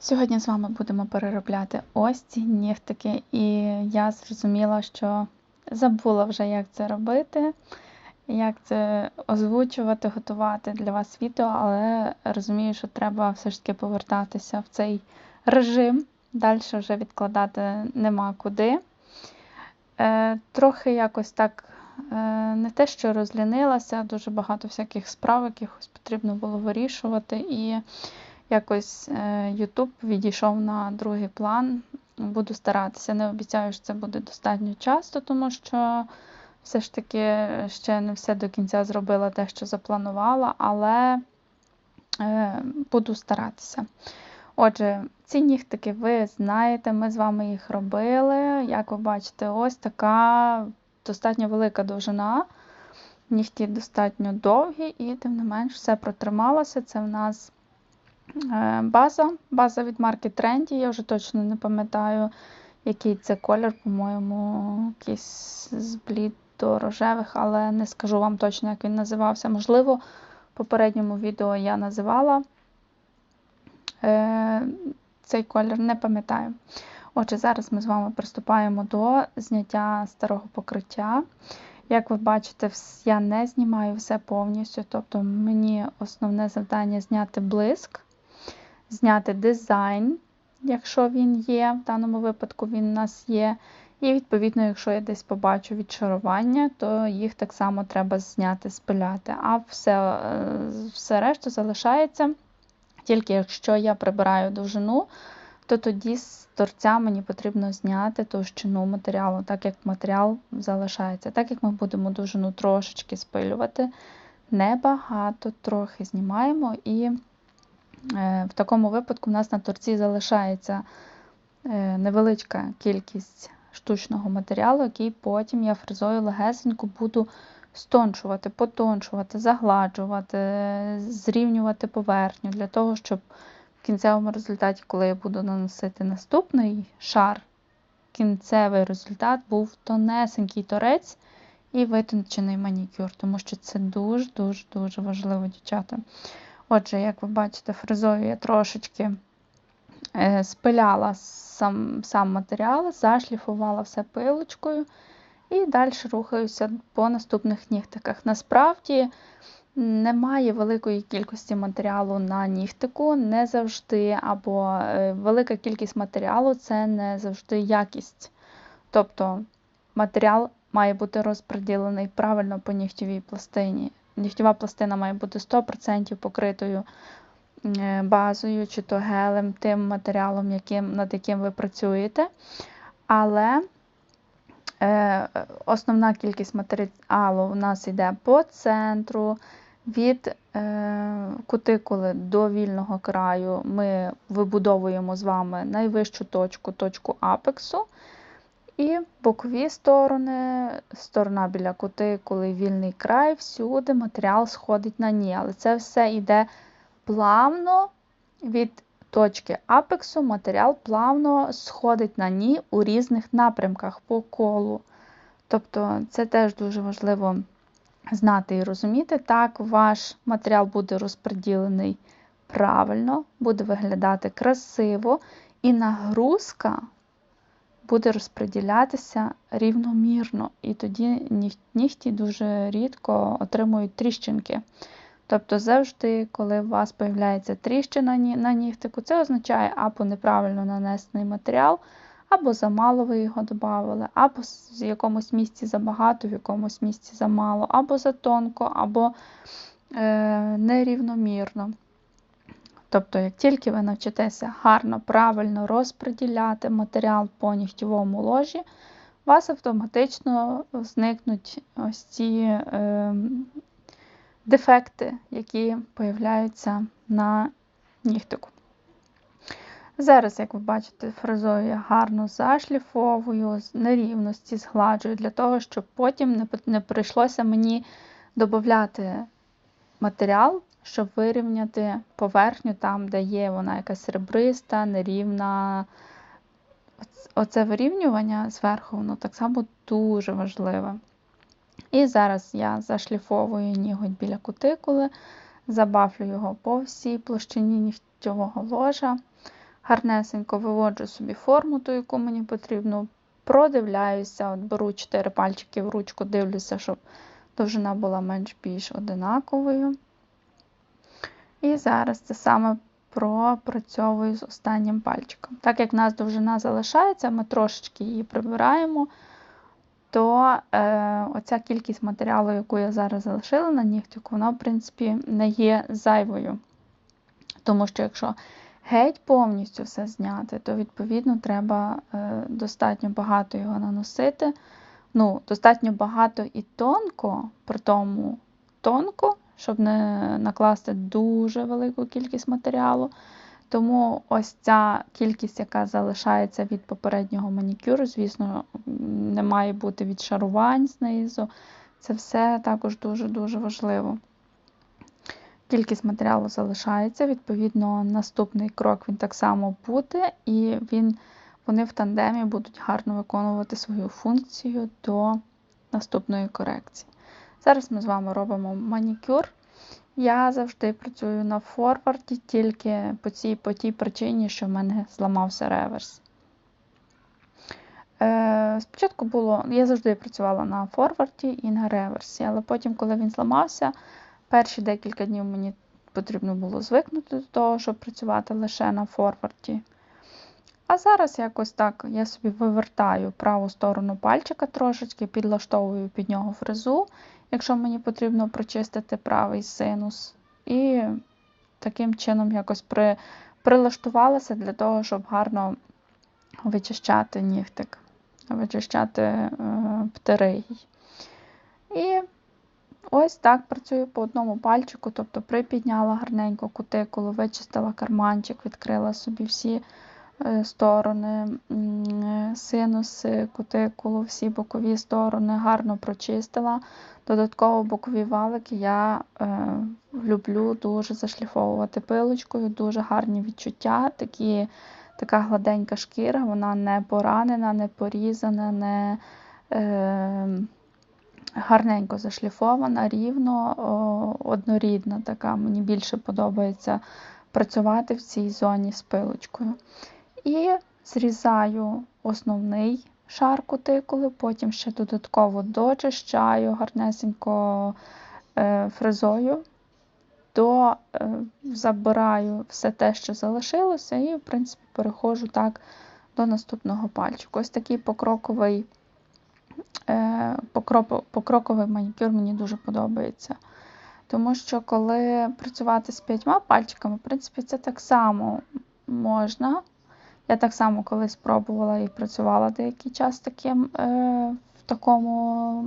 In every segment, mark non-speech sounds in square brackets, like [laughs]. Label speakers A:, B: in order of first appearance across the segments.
A: Сьогодні з вами будемо переробляти ось ці нігтики, і я зрозуміла, що забула вже, як це робити, як це озвучувати, готувати для вас відео, але розумію, що треба все ж таки повертатися в цей режим. Далі вже відкладати нема куди. Е, Трохи якось так е, не те, що розлінилася, дуже багато всяких справ, якихось потрібно було вирішувати. і якось е, відійшов на другий план. Буду старатися. Не обіцяю, що це буде достатньо часто, тому що все ж таки ще не все до кінця зробила те, що запланувала, але е, буду старатися. Отже, ці нігтики ви знаєте, ми з вами їх робили. Як ви бачите, ось така достатньо велика довжина. Нігті достатньо довгі, і, тим не менш, все протрималося. Це в нас база. База від марки Trendy. Я вже точно не пам'ятаю, який це колір, по-моєму, якийсь з блідо-рожевих, але не скажу вам точно, як він називався. Можливо, в попередньому відео я називала е, цей колір, не пам'ятаю. Отже, зараз ми з вами приступаємо до зняття старого покриття. Як ви бачите, я не знімаю все повністю, тобто мені основне завдання зняти блиск зняти дизайн, якщо він є, в даному випадку він у нас є. І, відповідно, якщо я десь побачу відшарування, то їх так само треба зняти, спиляти. А все е, все решта залишається. Тільки якщо я прибираю довжину, то тоді з торця мені потрібно зняти товщину матеріалу, так як матеріал залишається. Так як ми будемо довжину трошечки спилювати, небагато, трохи знімаємо і в такому випадку у нас на торці залишається е, невеличка кількість штучного матеріалу, який потім я фрезою легесенько буду стончувати, потончувати, загладжувати, зрівнювати поверхню, для того, щоб в кінцевому результаті, коли я буду наносити наступний шар, кінцевий результат був тонесенький торець і витончений манікюр, тому що це дуже-дуже дуже важливо, дівчата. Отже, як ви бачите, фрезою я трошечки е, спиляла сам сам матеріал, зашліфувала все пилочкою і далі рухаюся по наступних нігтиках. Насправді немає великої кількості матеріалу на нігтику, не завжди, або е, велика кількість матеріалу це не завжди якість. Тобто матеріал має бути розподілений правильно по нігтєвій пластині нігтєва пластина має бути 100% покритою е, базою чи то гелем, тим матеріалом, яким, над яким ви працюєте. Але е, основна кількість матеріалу у нас йде по центру. Від е, кутикули до вільного краю ми вибудовуємо з вами найвищу точку, точку апексу. І бокові сторони, сторона біля кутикули, вільний край, всюди матеріал сходить на ній. Але це все йде плавно від точки апексу, матеріал плавно сходить на ній у різних напрямках по колу. Тобто це теж дуже важливо знати і розуміти. Так, ваш матеріал буде розподілений правильно, буде виглядати красиво, і нагрузка буде розподілятися рівномірно, і тоді нігті дуже рідко отримують тріщинки. Тобто, завжди, коли у вас з'являється тріщина на нігтику, це означає або неправильно нанесений матеріал, або замало ви його додали, або в якомусь місці забагато, в якомусь місці замало, або затонко, або е, нерівномірно. Тобто, як тільки ви навчитеся гарно, правильно розподіляти матеріал по нігтєвому ложі, у вас автоматично зникнуть ось ці е, дефекти, які появляються на нігтику. Зараз, як ви бачите, фрезою я гарно зашліфовую, нерівності згладжую, для того, щоб потім не прийшлося мені додати матеріал щоб вирівняти поверхню там, де є вона якась ребриста, нерівна. Оце вирівнювання зверху, воно так само дуже важливе. І зараз я зашліфовую ніготь біля кутикули, забафлю його по всій площині нігтьового ложа. гарнесенько виводжу собі форму, ту, яку мені потрібно, продивляюся, от беру 4 пальчики в ручку, дивлюся, щоб довжина була менш-більш одинаковою. І зараз це саме пропрацьовую з останнім пальчиком. Так як в нас довжина залишається, ми трошечки її прибираємо, то е, оця кількість матеріалу, яку я зараз залишила на нігтику, вона, в принципі, не є зайвою. Тому що якщо геть повністю все зняти, то, відповідно, треба е, достатньо багато його наносити. Ну, Достатньо багато і тонко, при тому тонко, щоб не накласти дуже велику кількість матеріалу. Тому ось ця кількість, яка залишається від попереднього манікюру, звісно, не має бути відшарувань знизу. Це все також дуже-дуже важливо. Кількість матеріалу залишається, відповідно, наступний крок він так само буде, і він, вони в тандемі будуть гарно виконувати свою функцію до наступної корекції. Зараз ми з вами робимо манікюр. Я завжди працюю на форварді тільки по цій, по тій причині, що в мене зламався реверс. Е, Спочатку було, я завжди працювала на форварді і на реверсі, але потім, коли він зламався, перші декілька днів мені потрібно було звикнути до того, щоб працювати лише на форварді. А зараз якось так я собі вивертаю праву сторону пальчика трошечки, підлаштовую під нього фрезу якщо мені потрібно прочистити правий синус. І таким чином якось при, прилаштувалася для того, щоб гарно вичищати нігтик, вичищати е, птеригій. І ось так працюю по одному пальчику, тобто припідняла гарненько кутикулу, вичистила карманчик, відкрила собі всі. Е, сторони, синуси, кутикулу, всі бокові сторони гарно прочистила. Додатково бокові валики я е, люблю дуже зашліфовувати пилочкою, дуже гарні відчуття. такі, Така гладенька шкіра, вона не поранена, не порізана, не е, гарненько зашліфована, рівно, о, однорідна. така. Мені більше подобається працювати в цій зоні з пилочкою. І зрізаю основний шар кутикули, потім ще додатково дочищаю гарнесенько е, фрезою, до, е, забираю все те, що залишилося, і, в принципі, переходжу так до наступного пальчику. Ось такий покроковий е, покроковий манікюр мені дуже подобається. Тому що, коли працювати з п'ятьма пальчиками, в принципі, це так само можна. Я так само колись пробувала і працювала деякий час таким, е, в такому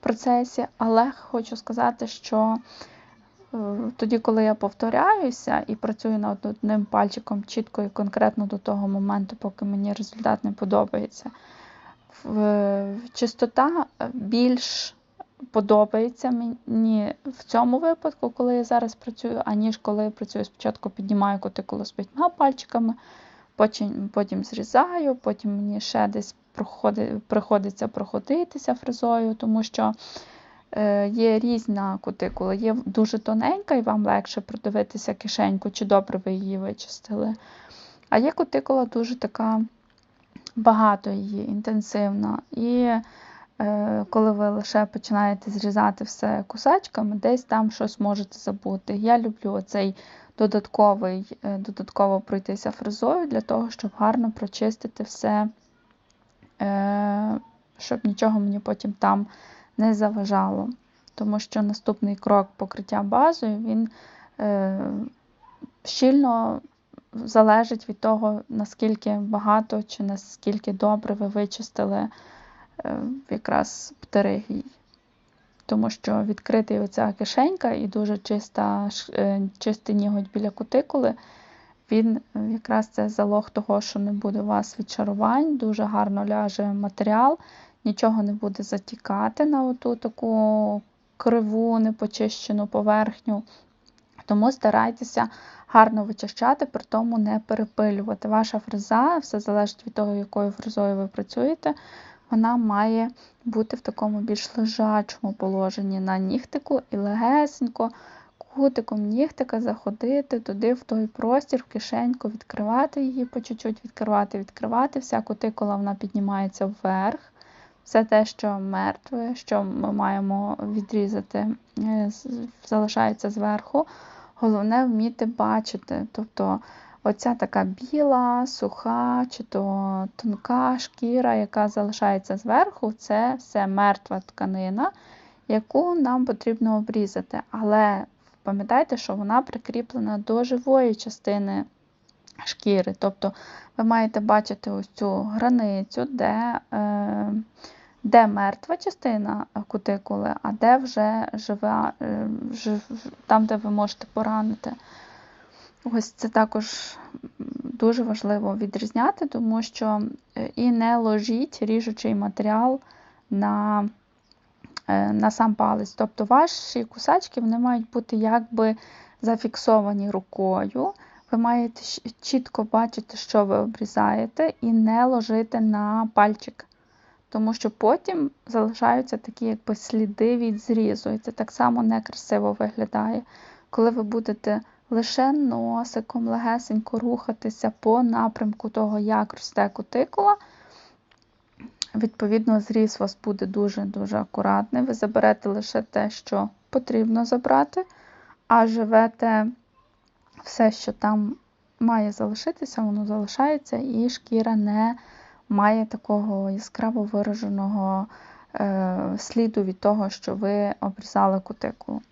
A: процесі, але хочу сказати, що е, тоді, коли я повторяюся і працюю над одним пальчиком чітко і конкретно до того моменту, поки мені результат не подобається, чистота більш подобається мені в цьому випадку, коли я зараз працюю, аніж коли я працюю. Спочатку, піднімаю кутикулу з п'ятьма пальчиками потім потім зрізаю, потім мені ще десь приходиться проходитися фрезою, тому що е, є різна кутикула, є дуже тоненька, і вам легше продивитися кишеньку, чи добре ви її вичистили. А є кутикула дуже така багато її, інтенсивна. І коли ви лише починаєте зрізати все кусачками, десь там щось можете забути. Я люблю оцей додатковий, е, додатково пройтися фрезою для того, щоб гарно прочистити все, е, щоб нічого мені потім там не заважало. Тому що наступний крок покриття базою, він е, щільно залежить від того, наскільки багато чи наскільки добре ви вичистили якраз птеригій тому що відкритий оця кишенька і дуже чиста, е, чистий ніготь біля кутикули, він е, якраз це залог того, що не буде у вас відчарувань, дуже гарно ляже матеріал, нічого не буде затікати на оту таку криву, непочищену поверхню. Тому старайтеся гарно вичищати, при тому не перепилювати. Ваша фреза, все залежить від того, якою фрезою ви працюєте вона має бути в такому більш лежачому положенні на нігтику і легесенько кутиком нігтика заходити туди, в той простір, в кишеньку, відкривати її по чуть-чуть, відкривати, відкривати. Вся кутикула вона піднімається вверх. Все те, що мертве, що ми маємо відрізати, е, залишається зверху. Головне вміти бачити. Тобто оця така біла, суха чи то тонка шкіра, яка залишається зверху, це все мертва тканина, яку нам потрібно обрізати. Але пам'ятайте, що вона прикріплена до живої частини шкіри. Тобто ви маєте бачити ось цю границю, де е, де мертва частина кутикули, а де вже жива, е, там, де ви можете поранити. Ось це також дуже важливо відрізняти, тому що е, і не ложіть ріжучий матеріал на е, на сам палець. Тобто ваші кусачки вони мають бути якби зафіксовані рукою. Ви маєте чітко бачити, що ви обрізаєте, і не ложити на пальчик. Тому що потім залишаються такі якби сліди від зрізу. І це так само некрасиво виглядає. Коли ви будете лише носиком легесенько рухатися по напрямку того, як росте кутикула, відповідно, зріз у вас буде дуже-дуже акуратний. Ви заберете лише те, що потрібно забрати, а живете все, що там має залишитися, воно залишається, і шкіра не має такого яскраво вираженого е, сліду від того, що ви обрізали кутикулу.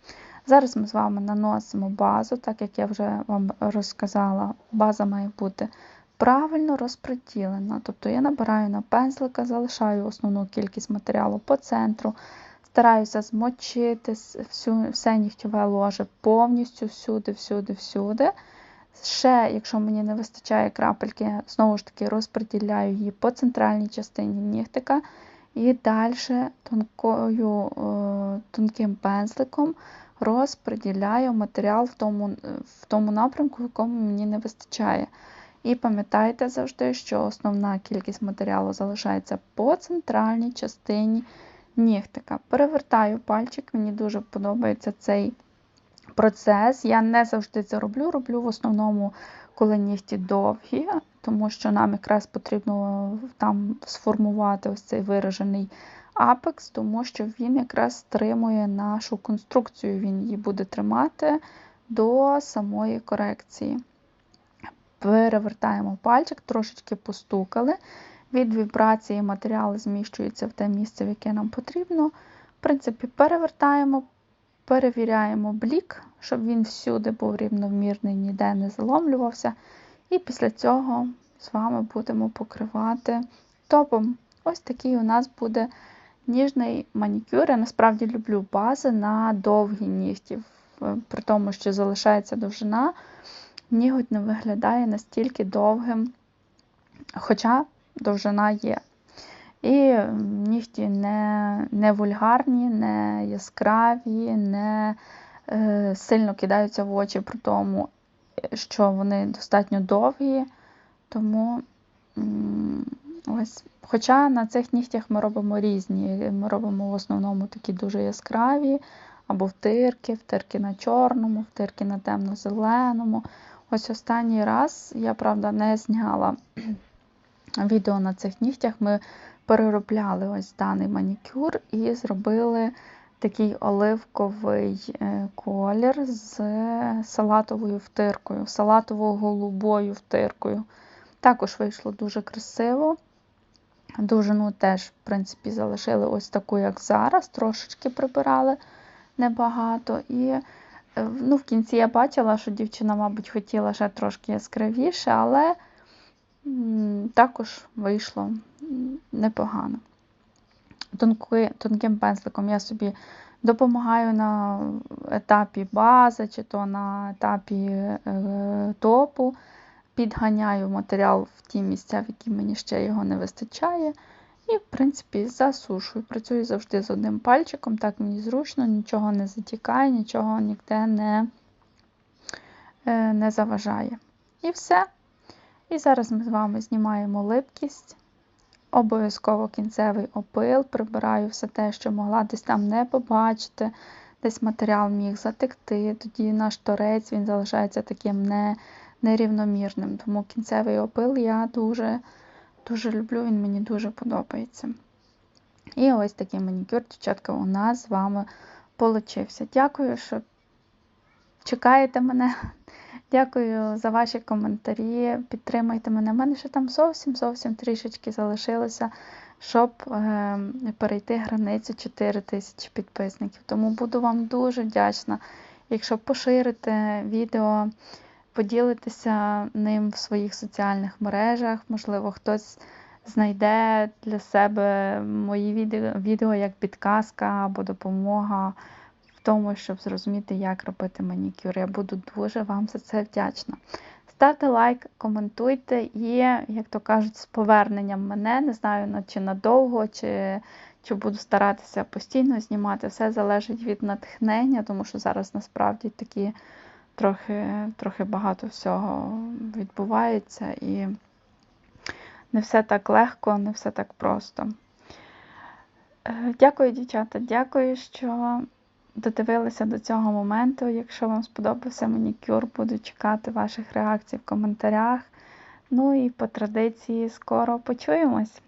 A: Зараз ми з вами наносимо базу, так як я вже вам розказала, база має бути правильно розподілена. Тобто я набираю на пензлика, залишаю основну кількість матеріалу по центру, стараюся змочити всю, все нігтьове ложе повністю всюди, всюди, всюди. Ще, якщо мені не вистачає крапельки, знову ж таки розподіляю її по центральній частині нігтика. І далі тонкою, е, тонким пензликом розподіляю матеріал в тому, в тому напрямку, в якому мені не вистачає. І пам'ятайте завжди, що основна кількість матеріалу залишається по центральній частині нігтика. Перевертаю пальчик, мені дуже подобається цей процес. Я не завжди це роблю, роблю в основному, коли нігті довгі, тому що нам якраз потрібно там сформувати ось цей виражений апекс, тому що він якраз стримує нашу конструкцію, він її буде тримати до самої корекції. Перевертаємо пальчик, трошечки постукали. Від вібрації матеріал зміщується в те місце, в яке нам потрібно. В принципі, перевертаємо, перевіряємо блік, щоб він всюди був рівномірний, ніде не заломлювався. І після цього з вами будемо покривати топом. Ось такий у нас буде ніжний манікюр. Я насправді люблю бази на довгі нігті, при тому, що залишається довжина, ніготь не виглядає настільки довгим, хоча довжина є. І нігті не не вульгарні, не яскраві, не е, сильно кидаються в очі при тому, що вони достатньо довгі. Тому ось. Хоча на цих нігтях ми робимо різні. Ми робимо в основному такі дуже яскраві, або втирки, втирки на чорному, втирки на темно-зеленому. Ось останній раз я, правда, не зняла [clears throat] відео на цих нігтях. Ми переробляли ось даний манікюр і зробили такий оливковий е, колір з салатовою втиркою, салатово-голубою втиркою. Також вийшло дуже красиво. Довжину теж, в принципі, залишили ось таку, як зараз, трошечки прибирали небагато. І е, ну, в кінці я бачила, що дівчина, мабуть, хотіла ще трошки яскравіше, але також вийшло непогано. Тонкий, тонким пензликом я собі допомагаю на етапі бази, чи то на етапі е, топу підганяю матеріал в ті місця, в які мені ще його не вистачає. І, в принципі, засушую. Працюю завжди з одним пальчиком, так мені зручно, нічого не затікає, нічого ніде не, е, не заважає. І все. І зараз ми з вами знімаємо липкість. Обов'язково кінцевий опил, прибираю все те, що могла десь там не побачити, десь матеріал міг затекти, тоді наш торець він залишається таким не, нерівномірним. Тому кінцевий опил я дуже, дуже люблю, він мені дуже подобається. І ось такий манікюр, дівчатка, у нас з вами получився. Дякую, що чекаєте мене. [laughs] Дякую за ваші коментарі. Підтримайте мене. У мене ще там зовсім зовсім трішечки залишилося, щоб е, перейти границю 4 тисячі підписників. Тому буду вам дуже вдячна, якщо поширите відео, поділитеся ним в своїх соціальних мережах. Можливо, хтось знайде для себе мої відео, відео як підказка або допомога в тому, щоб зрозуміти, як робити манікюр. Я буду дуже вам за це вдячна. Ставте лайк, коментуйте і, як то кажуть, з поверненням мене. Не знаю, чи надовго, чи, чи буду старатися постійно знімати. Все залежить від натхнення, тому що зараз насправді такі трохи, трохи багато всього відбувається. І не все так легко, не все так просто. Е, Дякую, дівчата, дякую, що додивилися до цього моменту. Якщо вам сподобався манікюр, буду чекати ваших реакцій в коментарях. Ну і по традиції скоро почуємось.